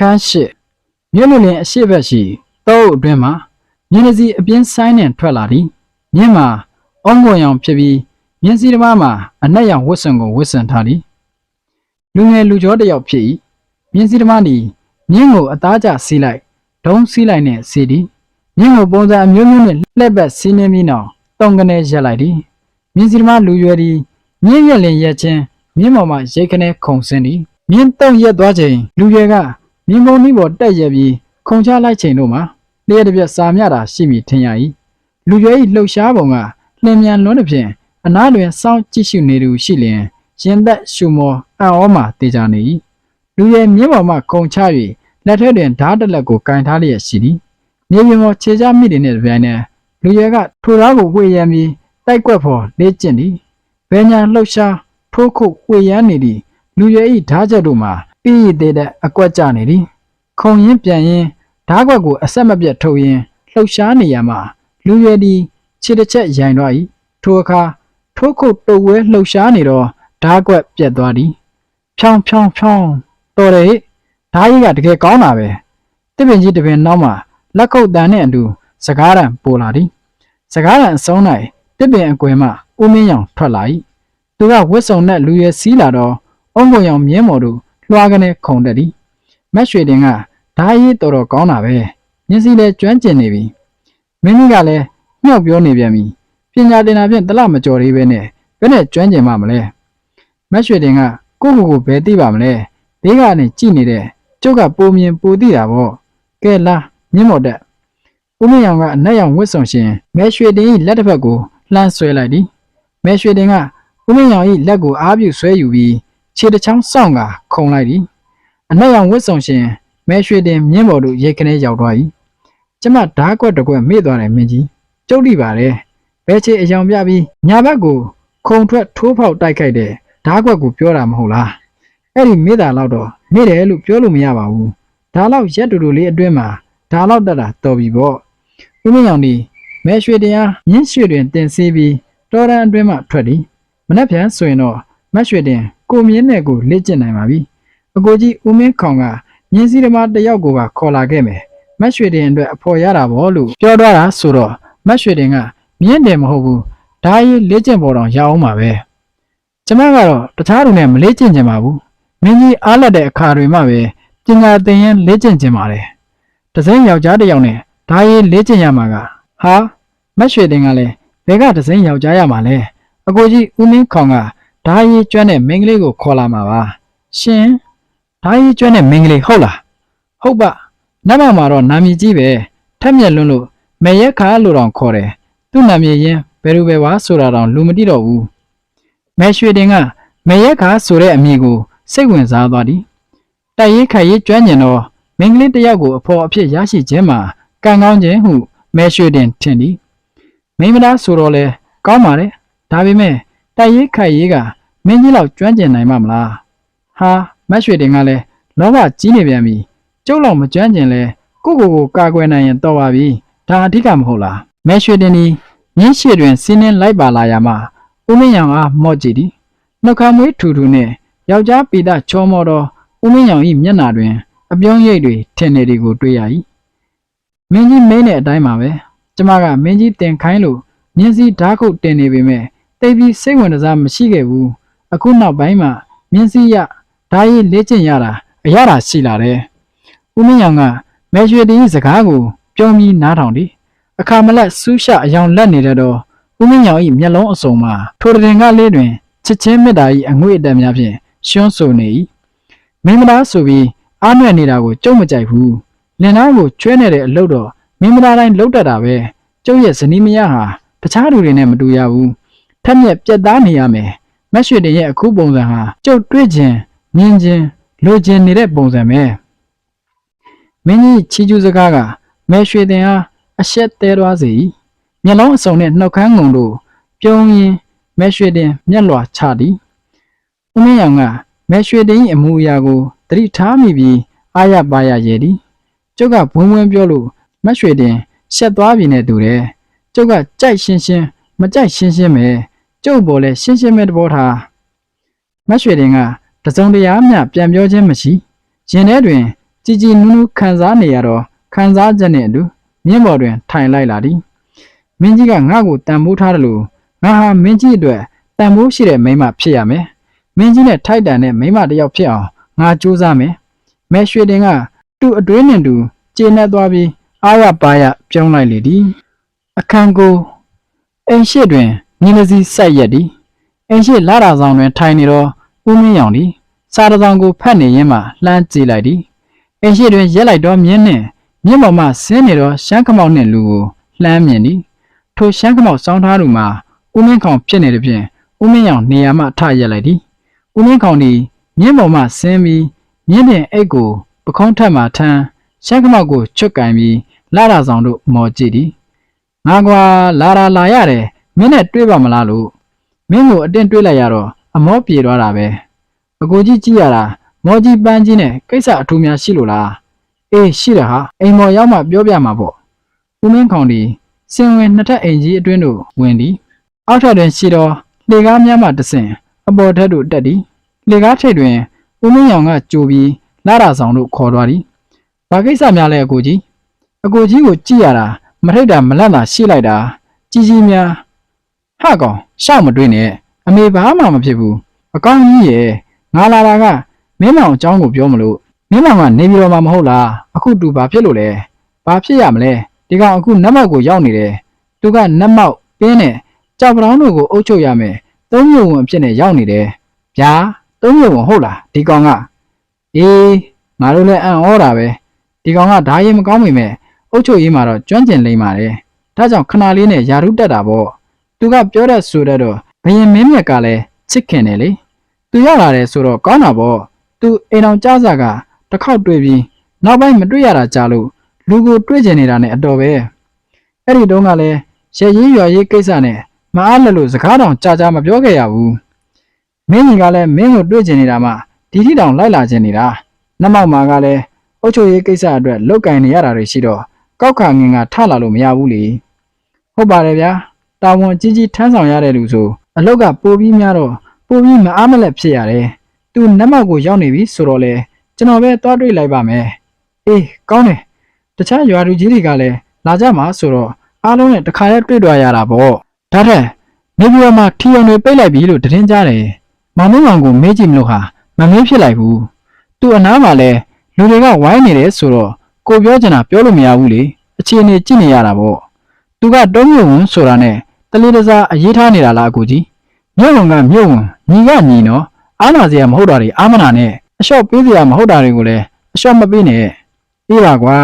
အခန်းရှိမြို့လူလင်အရှိဘက်ရှိတောအုပ်အတွင်းမှာမြင်းတစ်စီးအပြင်းဆိုင်နဲ့ထွက်လာသည်မြင်းမှာအုံငုံရောင်ဖြစ်ပြီးမြင်းစည်းတစ်ပါးမှာအနက်ရောင်ဝတ်စုံကိုဝတ်ဆင်ထားသည်လူငယ်လူကျော်တစ်ယောက်ဖြစ်၏မြင်းစည်းတစ်ပါးသည်မြင်းကိုအသားကျစီးလိုက်ဒုံးစီးလိုက်နဲ့စီးသည်မြင်းကိုပုံစံအမျိုးမျိုးနဲ့လှည့်ပတ်စီးနှင်းပြီးနောက်တုံကနေရက်လိုက်သည်မြင်းစည်းတစ်ပါးလူရွယ်သည်မြင်းရက်လင်ရက်ချင်းမြင်းပေါ်မှရိတ်ခနဲခုံဆင်းသည်မြင်းတုံရက်သွားချိန်လူရွယ်က မြင်းကုန်းနီးပေါ်တက်ရပြီးခုံချလိုက်ချိန်တို့မှာလျှက်တစ်ပြက်စာမြတာရှိမိထင်ရ၏လူရွယ်၏လှုပ်ရှားပုံကလင်မြန်လွန်းသဖြင့်အနားတွင်စောင့်ကြည့်ရှုနေသူရှိလျင်ရင်သက်ရှုမောအံ့ဩမှတေချာနေ၏လူရွယ်မြင်းပေါ်မှခုံချ၍လက်ထဲတွင်ဓာတ်တစ်လက်ကိုကင်ထားလျက်ရှိသည်မြေပြင်ပေါ်ခြေချမိတဲ့နှင့်တစ်ပြိုင်နက်လူရွယ်ကထိုသားကိုဝှေ့ရမ်းပြီးတိုက်ကွက်ဖို့လေ့ကျင့်သည်ဘယ်ညာလှုပ်ရှားထိုးခုတ်ဝှေ့ရမ်းနေသည့်လူရွယ်၏ဓာတ်ချက်တို့မှာ ပြည့်ရည်သေးတဲ့အကွက်ကြနေသည်ခုံရင်ပြန်ရင်ဓားကွက်ကိုအဆက်မပြတ်ထုတ်ရင်လှုပ်ရှားနေရမှာလူရွယ်ဒီခြေတစ်ချက်ရိုင်သွား၏ထိုအခါထိုးခုတ်တုပ်ဝဲလှုပ်ရှားနေတော့ဓားကွက်ပြက်သွားသည်ဖြောင်းဖြောင်းဖြောင်းတော်တယ်ဟဲ့ဓားကြီးကတကယ်ကောင်းတာပဲတစ်ပင်ကြီးတစ်ပင်နောက်မှာလက်ခုပ်တန်နဲ့အတူစကားရံပိုလာသည်စကားရံအစုံ၌တစ်ပင်အကွယ်မှဦးမင်းရောင်ထွက်လာ၏သူကဝတ်စုံနဲ့လူရွယ်စီးလာတော့အုံကုန်ရောင်မြင်းမော်တို့ လွှားကနေခုန်တက်သည်မက်ရွှေတင်ကဓာရေးတော်တော်ကောင်းတာပဲမျက်စိလည်းကျွမ်းကျင်နေပြီမင်းကြီးကလည်းညှောက်ပြောနေပြန်ပြီပညာတင်တာဖြင့်တလမကြော်သေးပဲနဲ့ဘယ်နဲ့ကျွမ်းကျင်မှမလဲမက်ရွှေတင်ကကိုကိုကိုဘယ်သိပါမလဲဘေးကနေကြည့်နေတဲ့ကျုပ်ကပုံမြင်ပူသိတာပေါ့ကဲလာမြင့်မော်တက်ဦးမင်းရောင်ကအနက်ရောင်ဝတ်ဆောင်ရှင်မဲရွှေတင်၏လက်တစ်ဖက်ကိုလှမ်းဆွဲလိုက်သည်မဲရွှေတင်ကဦးမင်းရောင်၏လက်ကိုအားပြုဆွဲယူပြီး ခြေတစ်ချောင်းစောင့်ကခုံလိုက်သည်အနက်ရောင်ဝတ်ဆောင်ရှင်မဲရွှေတင်မြင်းပေါ်တို့ရိတ်ခနဲရောက်သွား၏ကျမဓားကွက်တစ်ကွက်မေ့သွားတယ်မင်းကြီးကျုပ်တိပါတယ်ဘဲချေအယောင်ပြပြီးညာဘက်ကိုခုံထွက်ထိုးဖောက်တိုက်ခိုက်တဲ့ဓားကွက်ကိုပြောတာမဟုတ်လားအဲ့ဒီမေ့တာတော့တော့မေ့တယ်လို့ပြောလို့မရပါဘူးဒါတော့ရက်တူတူလေးအတွင်းမှာဒါတော့တက်တာတော်ပြီပေါ့ဦးမင်းရောင်ဒီမဲရွှေတင်အားမြင်းရွှေတွင်တင်ဆေးပြီးတော်ရန်အတွင်းမှထွက်သည်မနှက်ပြန်ဆိုရင်တော့မက်ရွှေတင် ကိုမြင်းနဲ့ကိုလေ့ကျင့်နိုင်ပါပြီအကိုကြီးဦးမင်းခေါင်ကမြင်းစည်းသမားတစ်ယောက်ကိုပါခေါ်လာခဲ့မယ်မက်ရွှေတင်အတွက်အဖော်ရတာဗောလို့ပြောတော့တာဆိုတော့မက်ရွှေတင်ကမြင်းတယ်မဟုတ်ဘူးဒါကြီးလေ့ကျင့်ပေါ်တော့ရအောင်ပါပဲကျမကတော့တခြားလူနဲ့မလေ့ကျင့်ကြပါဘူးမင်းကြီးအားလက်တဲ့အခါတွေမှပဲပညာသင်ရင်လေ့ကျင့်ကြပါလေတစိမ့်ယောက်ျားတစ်ယောက်နဲ့ဒါကြီးလေ့ကျင့်ရမှာကဟာမက်ရွှေတင်ကလည်းဘယ်ကတစိမ့်ယောက်ျားရမှာလဲအကိုကြီးဦးမင်းခေါင်က ဒါကြီးကျွမ်းတဲ့မိန်းကလေးကိုခေါ်လာမှာပါရှင်ဒါကြီးကျွမ်းတဲ့မင်းကလေးဟုတ်လားဟုတ်ပါနတ်မမှာတော့နာမည်ကြီးပဲထက်မြက်လွန်းလို့မေရက်ခါလို့တောင်ခေါ်တယ်သူ့နာမည်ရင်းဘယ်လိုပဲဝါဆိုတာတောင်လူမသိတော့ဘူးမဲရွှေတင်ကမေရက်ခါဆိုတဲ့အမည်ကိုစိတ်ဝင်စားသွားသည်တိုက်ရေးခိုက်ရေးကျွမ်းကျင်တော့မင်းကလေးတစ်ယောက်ကိုအဖော်အဖြစ်ရရှိခြင်းမှာကံကောင်းခြင်းဟုမဲရွှေတင်ထင်သည်မိန်းမသားဆိုတော့လဲကောင်းပါလေဒါပေမဲ့ တိုက်ရေးခိုက်ရေးကမင်းကြီးလောက်ကျွမ်းကျင်နိုင်မှာမလားဟာမတ်ရွှေတင်ကလည်းလောဘကြီးနေပြန်ပြီကျုပ်လောက်မကြမ်းကျင်လဲကိုကိုကိုကာကွယ်နိုင်ရင်တော့ပါပြီဒါအဓိကမဟုတ်လားမတ်ရွှေတင်ဒီမြင်းရှိတွင်စင်းနှင်းလိုက်ပါလာရမှဦးမင်းရောင်အားမော့ကြည့်သည်နှုတ်ခမ်းမွေးထူထူနဲ့ယောက်ျားပိဒချောမောတော့ဦးမင်းရောင်၏မျက်နှာတွင် အပြုံးရိပ်တွေထင်နေသည်ကိုတွေ့ရ၏မင်းကြီးမင်းတဲ့အတိုင်းပါပဲကျမကမင်းကြီးတင်ခိုင်းလို့မြင်းစည်းဓာတ်ခုတ်တင်နေပေမဲ့ တိတ်ပြီးစိတ်ဝင်စားမရှိခဲ့ဘူးအခုနောက်ပိုင်းမှာမြင်းစည်းရဓာကြီးလေ့ကျင့်ရတာအရသာရှိလာတယ်။ဦးမင်းရောင်ကမဲရွှေတင်ကြီးစကားကိုပြုံးပြီးနားထောင်သည်။အခါမလက်ဆူးရှအယောင်လက်နေတဲ့တော့ဦးမင်းရောင်၏မျက်လုံးအစုံမှာထိုတင်ကလေးတွင်ချစ်ချင်းမေတ္တာ၏အငွေ့အတက်များဖြင့်ရှွန်းဆိုနေ၏။မင်းမသားဆိုပြီးအားနွယ်နေတာကိုကြုံမကြိုက်ဘူး။လင်သားကိုချွဲနေတဲ့အလုပ်တော့မင်းမသားတိုင်းလှုပ်တတ်တာပဲ။ကျုပ်ရဲ့ဇနီးမယားဟာတခြားလူတွေနဲ့မတူရဘူး။ ထက်မြက်ပြက်သားနေရမယ်။မက်ရွှေတင်ရဲ့အခုပုံစံဟာကျုပ်တွေ့ခြင်းမြင်ခြင်းလိုချင်နေတဲ့ပုံစံပဲမင်းကြီးချီကျူးစကားကမဲရွှေတင်အားအရှက်သေးသွားစေ၏မျက်လုံးအစုံနဲ့နှုတ်ခမ်းငုံတို့ပြုံးရင်မဲရွှေတင်မျက်လွှာချသည်ဦးမင်းရောင်ကမဲရွှေတင်၏အမူအရာကိုသတိထားမိပြီးအာရပါရရဲ့သည်ကျုပ်ကဘွန်းဘွန်းပြောလို့မက်ရွှေတင်ရှက်သွားပြီနဲ့တူတယ်ကျုပ်ကကြိုက်ရှင်းရှင်းမကြိုက်ရှင်းရှင်းပဲ ကျုပ်ပေါ်လဲရှင်းရှင်းပဲတဘောထားမက်ရွှေတင်ကတစုံတရာမျှပြန်ပြောခြင်းမရှိရင်ထဲတွင်ကြည်ကြည်နူးနူးခံစားနေရတော့ခံစားချက်နဲ့အတူမြင့်ပေါ်တွင် ထိုင်လိုက်လာသည်မင်းကြီးကငါ့ကိုတန်ဖိုးထားတယ်လို့ငါဟာမင်းကြီးအတွက်တန်ဖိုးရှိတဲ့မိန်းမဖြစ်ရမယ်မင်းကြီးနဲ့ထိုက်တန်တဲ့မိန်းမတစ်ယောက်ဖြစ်အောင်ငါကြိုးစားမယ်မဲရွှေတင်ကသူ့အတွင်းနဲ့သူကျေနပ်သွားပြီးအားရပါရပြောင်းလိုက်လေသည်အခန်းကိုအိမ်ရှိတွင် ညီလစီဆက်ရက်သည်အိမ်ရှိလာတာဆောင်တွင် ထိုင်နေတော့ဦးမင်းရောင်သည်စားတစ်ဆောင်ကိုဖတ်နေရင်းမှလှမ်းကြည့်လိုက်သည်အိမ်ရှိတွင်ရက်လိုက်တော့မြင်းနှင့်မြင့်ပေါ်မှဆင်းနေတော့ရှမ်းခမောက်နှင့်လူကိုလှမ်းမြင်သည်ထိုရှမ်းခမောက်စောင်းထားသူမှာဦးမင်းခေါင်ဖြစ်နေသည်ဖြင့်ဦးမင်းရောင်နေရာမှထရက်လိုက်သည်ဦးမင်းခေါင်သည်မြင့်ပေါ်မှဆင်းပြီးမြင့်ပြင်အိတ်ကိုပခုံးထက်မှထမ်းရှမ်းခမောက်ကိုချွတ်ကင်ပြီးလာတာဆောင်တို့မော်ကြည့်သည်ငါကွာလာတာလာရတယ် မင်းနဲ့တွေ့ပါမလားလို့မင်းကိုအတင်းတွေ့လိုက်ရတော့အမောပြေသွားတာပဲအကိုကြီးကြည့်ရတာမော်ကြီးပန်းကြီးနဲ့ကိစ္စအထူးများရှိလို့လားအေးရှိတယ်ဟာအိမ်မော်ရောက်မှပြောပြမှာပေါ့ဦးမင်းခေါင်ဒီစင်ဝင်နှစ်ထပ်အိမ်ကြီးအတွင်းတို့ဝင်သည်အောက်ထပ်တွင်ရှိသောလေကားများမှတဆင်အပေါ်ထက်တို့တက်သည်လေကားထိပ်တွင်ဦးမင်းရောင်ကကြိုပြီးလာတာဆောင်တို့ခေါ်သွားသည်ဘာကိစ္စများလဲအကိုကြီးအကိုကြီးကိုကြည့်ရတာမထိတ်တာမလန့်တာရှိလိုက်တာကြီးကြီးများ ဟာကောင်ရှောက်မတွေးနဲ့အမေဘာမှမဖြစ်ဘူးအကောင်းကြီးရဲ့ငါလာတာကမင်းမောင်အကြောင်းကိုပြောမလို့မင်းမောင်ကနေပြီးတော့မှမဟုတ်လားအခုတူဘာဖြစ်လို့လဲဘာဖြစ်ရမလဲဒီကောင်အခုနတ်မောက်ကိုရောက်နေတယ်သူကနတ်မောက်ပင်းနဲ့ကြောက်ပတောင်းတို့ကိုအုပ်ချုပ်ရမယ်သုံးမျိုးဝင်အဖြစ်နဲ့ရောက်နေတယ်ဗျာသုံးမျိုးဝင်ဟုတ်လားဒီကောင်ကအေးငါတို့လည်းအံ့ဩတာပဲဒီကောင်ကဓာရင်မကောင်းမိမဲ့အုပ်ချုပ်ရေးမှာတော့ကျွမ်းကျင်လိမ့်ပါတယ်ဒါကြောင့်ခဏလေးနဲ့ယာရုတက်တာပေါ့ သူကပြောတဲ့ဆိုတဲ့တော့ဘယင်မင်းမြတ်ကလည်းချစ်ခင်တယ်လေသူရောက်လာတယ်ဆိုတော့ကောင်းတာပေါ့သူအိမ်အောင်ကြားစာကတစ်ခေါက်တွေ့ပြီးနောက်ပိုင်းမတွေ့ရတာကြာလို့လူကိုတွေ့ကျင်နေတာနဲ့အတော်ပဲအဲ့ဒီတုန်းကလည်းရရေးရွာရေးကိစ္စနဲ့မအားလက်လို့စကားတောင်ကြာကြာမပြောခဲ့ရဘူးမင်းကြီးကလည်းမင်းကိုတွေ့ကျင်နေတာမှဒီတိတောင်လိုက်လာကျင်နေတာနတ်မောက်မာကလည်းအုတ်ချိုရေးကိစ္စအတွက်လောက်ကင်နေရတာတွေရှိတော့ကောက်ခါငင်ကထလာလို့မရဘူးလေဟုတ်ပါတယ်ဗျာ တာဝန်ကြီးကြီးထမ်းဆောင်ရတဲ့လူဆိုအလောက်ကပိုပြီးများတော့ပိုပြီးမအားမလက်ဖြစ်ရတယ်သူနတ်မောက်ကိုရောက်နေပြီဆိုတော့လေကျွန်တော်ပဲတွားတွေ့လိုက်ပါမယ်အေးကောင်းတယ်တခြားရွာလူကြီးတွေကလည်းလာကြမှာဆိုတော့အားလုံးနဲ့တခါတည်းတွေ့တွေ့ရတာပေါ့ဒါထက်နေပြည်တော်မှာထီယုံတွေပိတ်လိုက်ပြီလို့သတင်းကြားတယ်မောင်မင်းမောင်ကိုမေးကြည့်မလို့ဟာမမေးဖြစ်လိုက်ဘူးသူ့အနားမှာလဲလူတွေကဝိုင်းနေတယ်ဆိုတော့ကိုပြောချင်တာပြောလို့မရဘူးလေအခြေအနေကြည့်နေရတာပေါ့သူကတုံးမြုံဝင်ဆိုတာနဲ့ တလေးတစားအရေးထားနေတာလားအကူကြီးမြုံဝင်ကမြုံဝင်ညီကညီနော်အားနာစရာမဟုတ်တာတွေအာမနာနဲ့အလျှော့ပေးစရာမဟုတ်တာတွေကိုလည်းအလျှော့မပေးနဲ့အေးပါကွာ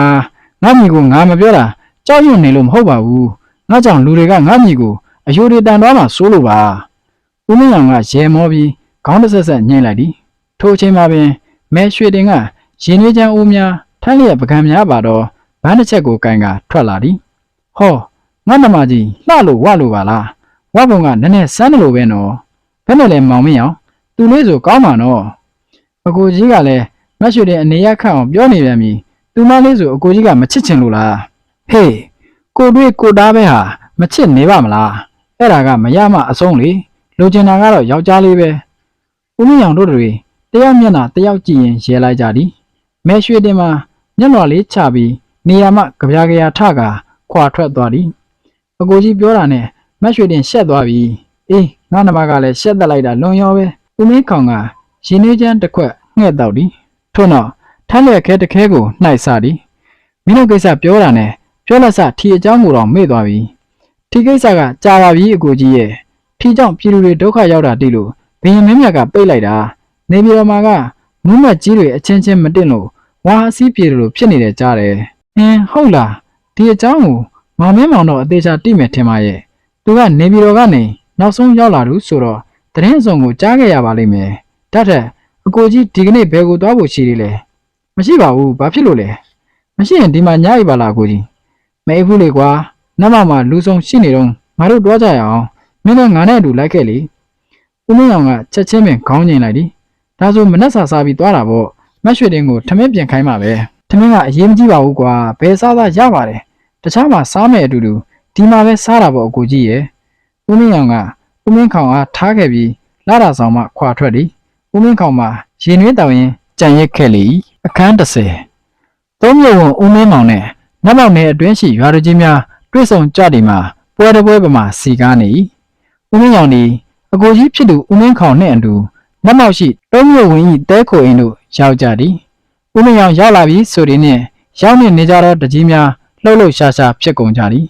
ငါမိကိုငါမပြောတာကြောက်ရွံ့နေလို့မဟုတ်ပါဘူးငါကြောင့်လူတွေကငါမိကိုအယိုတွေတန်သွားမှစိုးလို့ပါဦးမင်းအောင်ကရဲမောပြီးခေါင်းတစ်ဆက်ဆက်ညှိလိုက်သည်ထိုအချိန်မှာပင်မဲရွှေတင်ကရင်နှွေးချမ်းဦးများထိုင်းလျက်ပကံများပါတော့ဗန်းတစ်ချက်ကိုကင်ကထွက်လာသည်ဟော ငါနမကြီးလှလို့ဝလို့ပါလားဝဘုံကနည်းနည်းစမ်းတယ်လို့ပဲနော်ဘယ်နဲ့လဲမောင်မင်းအောင်သူလေးဆိုကောင်းပါနော်အကိုကြီးကလည်းမတ်ရွှေတင်အနေရခန့်အောင်ပြောနေပြန်ပြီသူမလေးဆိုအကိုကြီးကမချစ်ချင်လို့လားဟေးကိုတွေးကိုတားပဲဟာမချစ်နေပါမလားအဲ့ဒါကမရမအဆုံးလေလိုချင်တာကတော့ယောက်ျားလေးပဲဦးမင်းအောင်တို့တွေတယောက်မျက်နှာတယောက်ကြည့်ရင်ရဲလိုက်ကြသည်မဲရွှေတင်မှာမျက်လွှာလေးချပြီးနေရာမှကြပြားကြရာထကခွာထွက်သွားသည် အကိုကြီးပြောတာနဲ့မတ်ရွှေတင်ရှက်သွားပြီအေးငါနမကလည်းရှက်သက်လိုက်တာလွန်ရောပဲဦးမင်းခေါင်ကရင်နှွေးချမ်းတစ်ခွက်ငှဲ့တော့သည်ထို့နောက်ထမ်းလက်ခဲတစ်ခဲကိုနှိုက်စားသည်မင်းတို့ကိစ္စပြောတာနဲ့ပြောလက်စထီအကြောင်းကိုတော့မေ့သွားပြီထီကိစ္စကကြာပါပြီအကိုကြီးရဲ့ထီကြောင့်ပြည်သူတွေဒုက္ခရောက်တာတိလို့ဘယင်မင်းမြတ်ကပိတ်လိုက်တာနေပြည်တော်မှာကမုံမတ်ကြီးတွေအချင်းချင်းမတင်လို့ဝါအစည်းပြေလို့ဖြစ်နေတယ်ကြားတယ်အင်းဟုတ်လားဒီအကြောင်းကို မောင်မင်းမောင်တော့အသေးချာတိမယ်ထင်ပါရဲ့သူကနေပြည်တော်ကနေနောက်ဆုံးရောက်လာလို့ဆိုတော့တရင်အစုံကိုကြားခဲ့ရပါလိမ့်မယ်ဒါထက်အကိုကြီးဒီကနေ့ဘယ်ကိုသွားဖို့ရှိသေးလဲမရှိပါဘူးဘာဖြစ်လို့လဲမရှိရင်ဒီမှာညအိပ်ပါလားအကိုကြီးမအိပ်ဘူးလေကွာနတ်မမှာလူဆုံးရှိနေတော့ငါတို့တွားကြရအောင်မင်းလည်းငါနဲ့အတူလိုက်ခဲ့လေဦးမင်းအောင်ကချက်ချင်းပင်ခေါင်းငင်လိုက်သည်ဒါဆိုမနှက်စာစားပြီးသွားတာပေါ့မက်ရွှေတင်ကိုထမင်းပြင်ခိုင်းပါပဲထမင်းကအရေးမကြီးပါဘူးကွာဘယ်စားစားရပါတယ် တခြားမှာစားမယ်အတူတူဒီမှာပဲစားတာပေါ့အကိုကြီးရဲ့ဦးမင်းအောင်ကဦးမင်းခေါင်အားထားခဲ့ပြီးလာတာဆောင်မှခွာထွက်သည်ဦးမင်းခေါင်မှာရင်နှွေးတောင်ရင်ကြံရက်ခဲ့လေအခန်း30သုံးမြုံဝန်ဦးမင်းမောင်နဲ့နတ်မောင်နယ်အတွင်းရှိရွာသူကြီးများတွေ့ဆုံကြတယ်မှာပွဲတစ်ပွဲပမာစီကားနေ၏ဦးမင်းရောင်ဒီအကိုကြီးဖြစ်သူဦးမင်းခေါင်နှင့်အတူနတ်မောင်ရှိသုံးမြုံဝန်၏တဲခိုအိမ်တို့ရောက်ကြသည်ဦးမင်းရောင်ရောက်လာပြီဆိုသည်နှင့်ရောက်နေနေကြသောတကြီးများ လှုပ်လှုပ်ရှားရှားဖြစ်ကုန်ကြသည်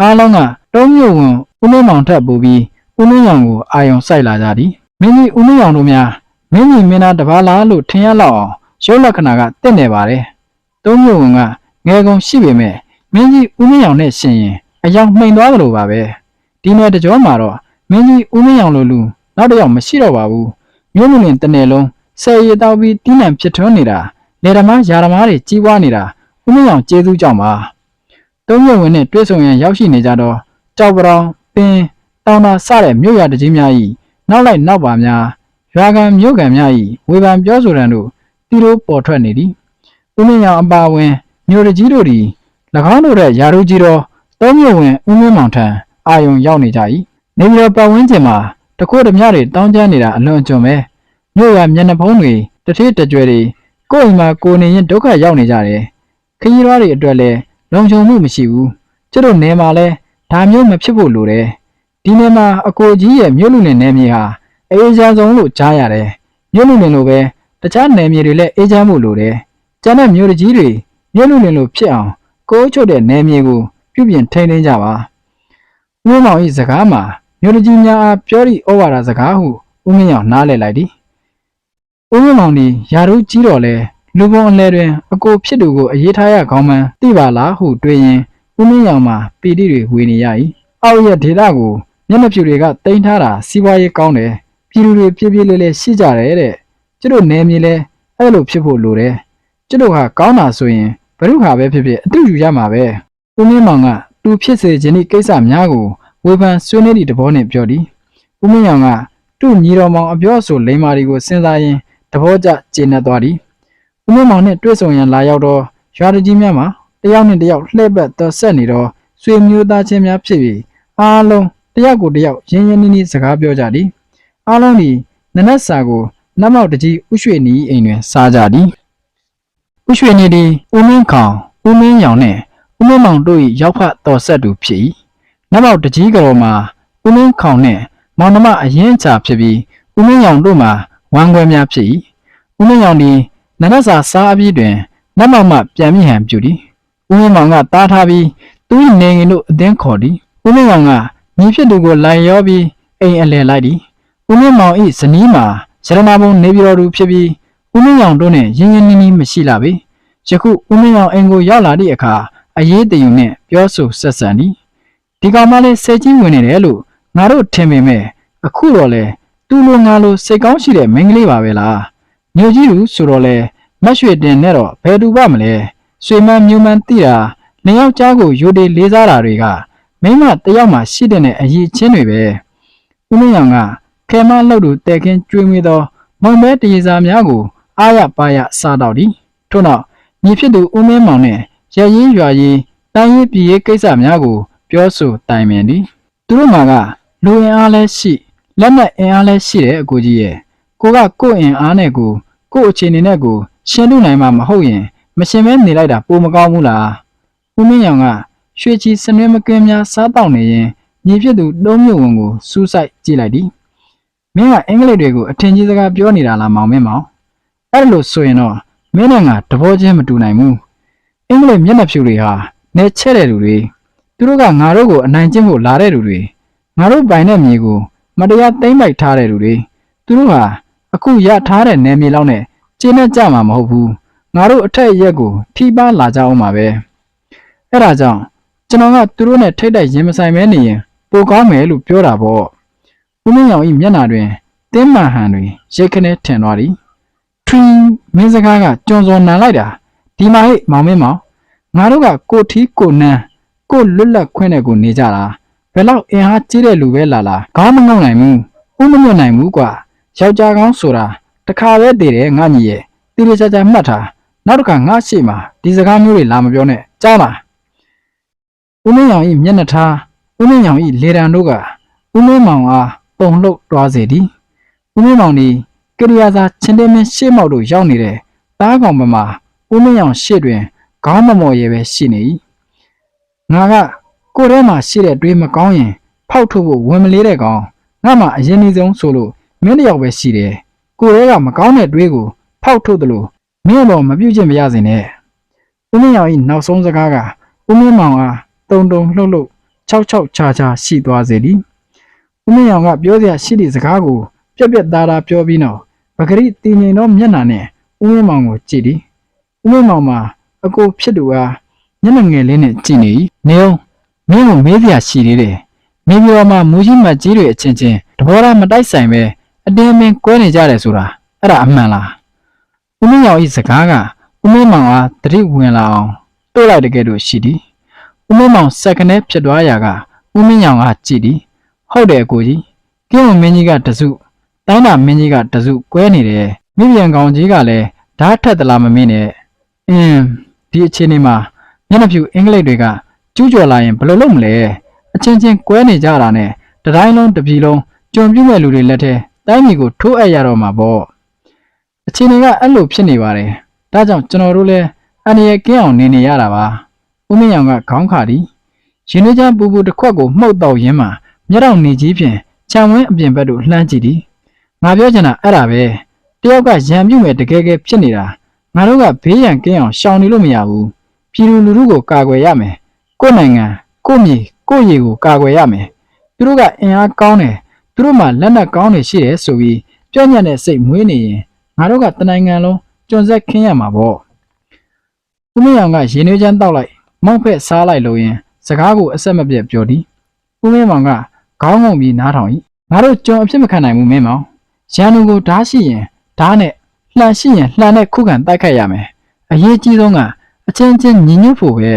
အားလုံးကသုံးမြုံဝန်ဦးမင်းမောင်ထက်ပိုပြီးဦးမင်းရောင်ကိုအာယုံစိုက်လာကြသည်မင်းကြီးဦးမင်းရောင်တို့များမင်းကြီးမင်းသားတစ်ပါးလားလို့ထင်ရလောက်အောင်ရုပ်လက္ခဏာကတင့်နေပါတယ်သုံးမျိုးဝင်ကငယ်ကုန်ရှိပေမဲ့မင်းကြီးဦးမင်းရောင်နဲ့ရှင်ရင်အယောင်မှိန်သွားကြလို့ပါပဲဒီနယ်တကြောမှာတော့မင်းကြီးဦးမင်းရောင်လိုလူနောက်တစ်ယောက်မရှိတော့ပါဘူးမျိုးလူလင်တစ်နယ်လုံးဆယ်ရီတောက်ပြီးတီးနှံဖြစ်ထွန်းနေတာလေဓမားယာဓမားတွေကြီးပွားနေတာဦးမင်းရောင်ကျေးဇူးကြောင့်ပါ သုံးမျိုးဝင်နဲ့တွဲဆုံရန်ရောက်ရှိနေကြတော့ကြောက်ပရောင်ပင်တောင်တာစတဲ့မြို့ရတကြီးများဤနောက်လိုက်နောက်ပါများရွာကံမြို့ကံများဤဝေဖန်ပြောဆိုရန်တို့တီတို့ပေါ်ထွက်နေသည်ဦးမင်းရောင်အပါဝင်မြို့တကြီးတို့သည်၎င်းတို့ရဲ့ယာရုကြီးတော်သုံးမြို့ဝင်ဦးမင်းမောင်ထံအာယုံရောက်နေကြ၏နေပြည်တော်ပတ်ဝန်းကျင်မှာတခိုးဓမြတွေတောင်းကျမ်းနေတာအလွန်ကျွံပဲမြို့ရမျက်နှာဖုံးတွေတထေးတကြွယ်တွေကိုယ်အိမ်မှာကိုနေရင်ဒုက္ခရောက်နေကြတယ်ခရီးသွားတွေအတွက်လည်း လုံခြုံမှုမရှိဘူးကျတို့နေမှာလဲဒါမျိုးမဖြစ်ဖို့လိုတယ်ဒီနေမှာအကိုကြီးရဲ့မြို့လူလင်နယ်မြေဟာအေးချမ်းဆုံးလို့ကြားရတယ်မြို့လူလင်လိုပဲတခြားနယ်မြေတွေလည်းအေးချမ်းမှုလိုတယ်။ကျန်တဲ့မြို့တကြီးတွေမြို့လူလင်လိုဖြစ်အောင်ကိုးချုပ်တဲ့နယ်မြေကိုပြုပြင်ထိန်းသိမ်းကြပါ။ဦးမောင်၏စကားမှာမြို့တကြီးများအားပြောသည့်ဩဝါဒစကားဟုဦးမင်းအောင်နားလည်လိုက်သည်။ဦးမောင်သည်ယာရုကြီးတော်လဲ လူပုံအလဲတွင်အကိုဖြစ်သူကိုအရေးထားရကောင်းမှန်းသိပါလားဟုတွေးရင်ဦးမင်းအောင်မှာပီတိတွေဝေနေရ၏။အောက်ရဲ့ဒေသကိုမျက်နှာဖြူတွေကတိမ့်ထားတာစီးပွားရေးကောင်းတယ်။ပြည်သူတွေပြည့်ပြည့်လေးလေးရှိကြတယ်တဲ့။ကျတို့နယ်မြေလဲအဲ့လိုဖြစ်ဖို့လိုတယ်ကျတို့ဟာကောင်းတာဆိုရင်ဘရုဟာပဲဖြစ်ဖြစ်အတူယူရမှာပဲဦးမင်းမောင်ကသူဖြစ်စေခြင်းဒီကိစ္စများကိုဝေဖန်ဆွေးနွေးသည့်တဘောနဲ့ပြောသည်ဦးမင်းရောင်ကသူ့ညီတော်မောင်အပြောအဆိုလိမ္မာဒီကိုစဉ်းစားရင်းတဘောကျကျေနပ်သွားသည် ဦးမင်းမောင်နဲ့တွေ့ဆုံရန်လာရောက်တော့ရွာတကြီးများမှာတယောက်နဲ့တယောက်လှည့်ပတ်တော်ဆက်နေတော့ဆွေမျိုးသားချင်းများဖြစ်ပြီးအားလုံးတယောက်ကိုတယောက်ရင်းရင်းနှီးနှီးစကားပြောကြသည်အားလုံးဒီနနက်စာကိုနတ်မောက်တကြီးဥရွှေနီအိမ်တွင်စားကြသည်ဥရွှေနီသည်ဦးမင်းခေါင်ဦးမင်းရောင်နှင့်ဦးမင်းမောင်တို့၏ရောက်ဖတ်တော်ဆက်သူဖြစ်၏နတ်မောက်တကြီးကတော်မှာဦးမင်းခေါင်နှင့်မောင်နှမအရင်ချဖြစ်ပြီးဦးမင်းရောင်တို့မှာဝမ်းခွဲများဖြစ်၏ဦးမင်းရောင်သည် နနက်စာစားအပြီးတွင်နတ်မောက်မှပြန်မိဟန်ပြုသည်ဦးမင်းမောင်ကတားထားပြီးသူ၏နေငင်တို့အသင်းခေါ်သည်ဦးမင်းမောင်ကညီဖြစ်သူကိုလိုက်ရောပြီးအိမ်အလယ်လိုက်သည်ဦးမင်းမောင်၏ဇနီးမှာရတနာဘုံနေပြည်တော်သူဖြစ်ပြီးဦးမင်းရောင်တို့နဲ့ရင်းရင်းနှီးနှီးမရှိလာပေယခုဦးမင်းရောင်အိမ်ကိုရောက်လာသည့်အခါအရေးတယူနဲ့ပြောဆိုဆက်ဆံသည်ဒီကောင်မလေးစိတ်ကြီးဝင်နေတယ်လို့ငါတို့ထင်ပေမဲ့အခုတော့လေသူ့လိုငါလိုစိတ်ကောင်းရှိတဲ့မိန်းကလေးပါပဲလား မြို့ကြီးလူဆိုတော့လေမက်ရွှေတင်နဲ့တော့ဘယ်သူပါမလဲဆွေမန်းမျိုးမန်းတိတာလင်ယောက်ျားကိုယူတေလေးစားတာတွေကမိန်းမတစ်ယောက်မှရှိတဲ့အရေးချင်းတွေပဲဦးမင်းရောင်ကခဲမလှုပ်သူတဲခင်းကျွေးမွေးသောမုံမဲတရေစာများကိုအားရပါရစားတော့သည်ထို့နောက်ညီဖြစ်သူဦးမင်းမောင်နှင့်ရရင်ရွာရင်တိုင်းရေးပြည်ရေးကိစ္စများကို ပြောဆိုတိုင်ပင်သည်သူတို့မှာကလူအင်အားလည်းရှိလက်နက်အင်အားလည်းရှိတဲ့အကိုကြီးရဲ့ကိုကကိုယ့်အင်အားနဲ့ကို ကိုယ့်အခြေအနေနဲ့ကိုရှင်းလို့နိုင်မှာမဟုတ်ရင်မရှင်းမဲနေလိုက်တာပိုမကောင်းဘူးလားဦးမင်းရောင်ကရွှေချီစနွေးမကင်းများစားတောက်နေရင်ညီဖြစ်သူတုံးမြုံဝင်ကိုစူးစိုက်ကြည့်လိုက်သည်မင်းကအင်္ဂလိပ်တွေကိုအထင်ကြီးစကားပြောနေတာလားမောင်မင်းမောင်အဲ့လိုဆိုရင်တော့မင်းနဲ့ငါတဘောချင်းမတူနိုင်ဘူးအင်္ဂလိပ်မျက်နှာဖြူတွေဟာနေချဲ့တဲ့လူတွေသူတို့ကငါတို့ကိုအနိုင်ကျင့်ဖို့လာတဲ့လူတွေငါတို့ပိုင်တဲ့မြေကို မတရားသိမ်းပိုက်ထားတဲ့လူတွေသူတို့ဟာ အခုရထားတဲ့နယ်မြေလောက်နဲ့ကျင်းနဲ့ကြမှာမဟုတ်ဘူးငါတို့အထက်ရက်ကိုထိပါလာကြအောင်ပါပဲအဲ့ဒါကြောင့်ကျွန်တော်ကသူတို့နဲ့ထိတ်တိုက်ရင်မဆိုင်မဲနေရင်ပိုကောင်းမယ်လို့ပြောတာပေါ့ဦးမင်းရောင်၏မျက်နှာတွင်တင်းမှန်ဟန်တွင်ရိတ်ခနဲထင်သွားသည်ထရီမင်းစကားကကြွန်စော်နန်လိုက်တာဒီမှာဟဲ့မောင်မင်းမောင်ငါတို့ကကိုထီးကိုနန်းကိုလွတ်လပ်ခွင့်နဲ့ကိုနေကြတာဘယ်တော့အင်အားကြီးတဲ့လူပဲလာလာခေါင်းမငုံနိုင်ဘူးဥမညွတ်နိုင်ဘူးကွာ ယောက်ျားကောင်းဆိုတာတခါပဲတည်တယ်ငါညီရဲ့တိတိကျကျမှတ်ထားနောက်တစ်ခါငါရှေ့မှာဒီစကားမျိုးတွေလာမပြောနဲ့ကြားလားဦးမင်းရောင်၏မျက်နှာထားဦးမင်းရောင်၏လေတံတို့ကဦးမင်းမောင်အားပုံလှုပ်တွားစေသည်ဦးမင်းမောင်သည်ကရိယာသာချင်းတဲမင်းရှေ့မောက်တို့ရောက်နေတဲ့တားကောင်ပမာဦးမင်းရောင်ရှေ့တွင်ခေါင်းမမော်ရဲပဲရှိနေ၏ငါကကိုယ်ထဲမှာရှိတဲ့တွေးမကောင်းရင်ဖောက်ထုတ်ဖို့ဝင်မလေးတဲ့ကောင်ငါမှအရင်ကြီးဆုံးဆိုလို့ မင်းတစ်ယောက်ပဲရှိတယ်ကိုယ်ထဲကမကောင်းတဲ့တွေးကိုဖောက်ထုတ်တယ်လို့မင်းတော့မပြုတ်ချင်မရစေနဲ့ဦးမင်းအောင်ဤနောက်ဆုံးစကားကဦးမင်းမောင်အားတုံတုံလှုပ်လှုပ်ချောက်ချောက်ချာချာရှိသွားစေသည်ဦးမင်းအောင်ကပြောစရာရှိသည့်စကားကိုပြက်ပြက်သားသားပြောပြီးနောက်ပဂရိတင်ငင်သောမျက်နှာနဲ့ဦးမင်းမောင်ကိုကြည့်သည်ဦးမင်းမောင်မှာအကိုဖြစ်သူအားမျက်နှာငယ်လေးနဲ့ကြည့်နေ၏နေအောင်မင်းကိုမေးစရာရှိသေးတယ်မိမိတော်မှာမူကြီးမကြီးတွေအချင်းချင်းတဘောထားမတိုက်ဆိုင်ပဲ အတင်းအမင်းကွဲနေကြတယ်ဆိုတာအဲ့ဒါအမှန်လားဦးမင်းအောင်ဤစကားကဦးမင်းမောင်အားတတိဝင်လာအောင်တွေးလိုက်တကယ်လို့ရှိသည်ဦးမင်းမောင်စက္ကနဲဖြစ်သွားရာကဦးမင်းအောင်ကကြည့်သည်ဟုတ်တယ်အကိုကြီးကင်းဝမင်းကြီးကတစုတိုင်းတာမင်းကြီးကတစုကွဲနေတယ်မိပြန်ကောင်ကြီးကလည်းဓာတ်ထက်သလားမမင်းနဲ့အင်းဒီအခြေအနေမှာမျက်နှာဖြူအင်္ဂလိပ်တွေကကျူးကျော်လာရင်ဘယ်လိုလုပ်မလဲအချင်းချင်းကွဲနေကြတာနဲ့တတိုင်းလုံးတစ်ပြည်လုံးကြုံပြမဲ့လူတွေလက်ထဲ တိုင်းပြည်ကိုထိုးအပ်ရတော့မှာပေါ့အခြေအနေကအဲ့လိုဖြစ်နေပါတယ်ဒါကြောင့်ကျွန်တော်တို့လည်းအန္တရာယ်ကင်းအောင်နေနေရတာပါဦးမင်းရောင်ကခေါင်းခါသည်ရင်နှချမ်းပူပူတစ်ခွက်ကိုမှုတ်တော့ရင်းမှာမျက်တော့နေကြီးဖြင့်ခြံဝင်းအပြင်ဘက်သို့လှမ်းကြည့်သည်ငါပြောချင်တာအဲ့ဒါပဲတယောက်ကရံပြုတ်မဲ့တကယ်ကယ်ဖြစ်နေတာငါတို့ကဘေးရန်ကင်းအောင်ရှောင်နေလို့မရဘူးပြည်သူလူထုကိုကာကွယ်ရမယ်ကိုယ့်နိုင်ငံကိုယ့်မြေကိုယ့်ရေကိုကာကွယ်ရမယ်သူတို့ကအင်အားကောင်းတယ် သူတို့မှလက်နက်ကောင်းတွေရှိတယ်ဆိုပြီးပြောညံ့တဲ့စိတ်မွေးနေရင်ငါတို့ကတနိုင်ငံလုံးကြွန်ဆက်ခင်းရမှာပေါ့ဦးမင်းအောင်ကရေနွေးချမ်းတောက်လိုက်မောက်ဖက်စားလိုက်လို့ရင်စကားကိုအဆက်မပြတ်ပြောသည်ဦးမင်းမောင်ကခေါင်းငုံပြီးနားထောင်၏ငါတို့ကြုံအဖြစ်မခံနိုင်ဘူးမင်းမောင်ရန်သူကိုဓာတ်ရှိရင်ဓာတ်နဲ့လှန်ရှိရင်လှန်နဲ့ခုခံတိုက်ခတ်ရမယ်အရေးကြီးဆုံးကအချင်းချင်းညီညွတ်ဖို့ပဲ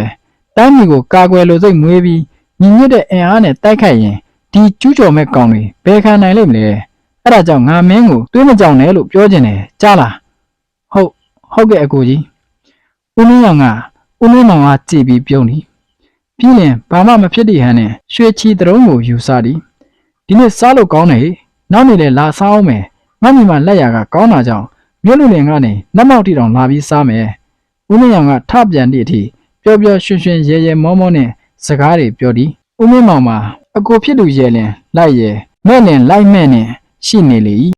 တိုင်းပြည်ကိုကာကွယ်လို့စိတ်မွေးပြီးညီညွတ်တဲ့အင်အားနဲ့တိုက်ခတ်ရင် ဒီကျူးကျော်မဲ့ကောင်တွေဘယ်ခံနိုင်လိမ့်မလဲအဲ့ဒါကြောင့်ငါမင်းကိုတွေးမကြောင်နဲ့လို့ပြောခြင်းတယ်ကြားလားဟုတ်ဟုတ်ကဲ့အကိုကြီးဦးမင်းအောင်ကဦးမင်းမောင်ကကြည်ပြီးပြုံးသည်ပြီးရင်ဘာမှမဖြစ်တဲ့ဟန်နဲ့ရွှေချီတရုံးကိုယူစားသည်ဒီနေ့စားလို့ကောင်းတယ်နောက်နေ့လည်းလာစားအောင်မယ်ငါ့မိမလက်ရကကောင်းတာကြောင့်မြို့လူလင်ကနေနတ်မောက်တီတောင်လာပြီးစားမယ်ဦးမင်းအောင်ကထပြန်သည့်အထိပျော်ပျော်ရွှင်ရွှင်ရဲရဲမောမောနဲ့စကားတွေပြောသည်ဦးမင်းမောင်မှာ အကိုဖြစ်သူရဲလင်လိုက်ရဲမဲ့လင်လိုက်မဲ့နဲ့ရှိနေလေ၏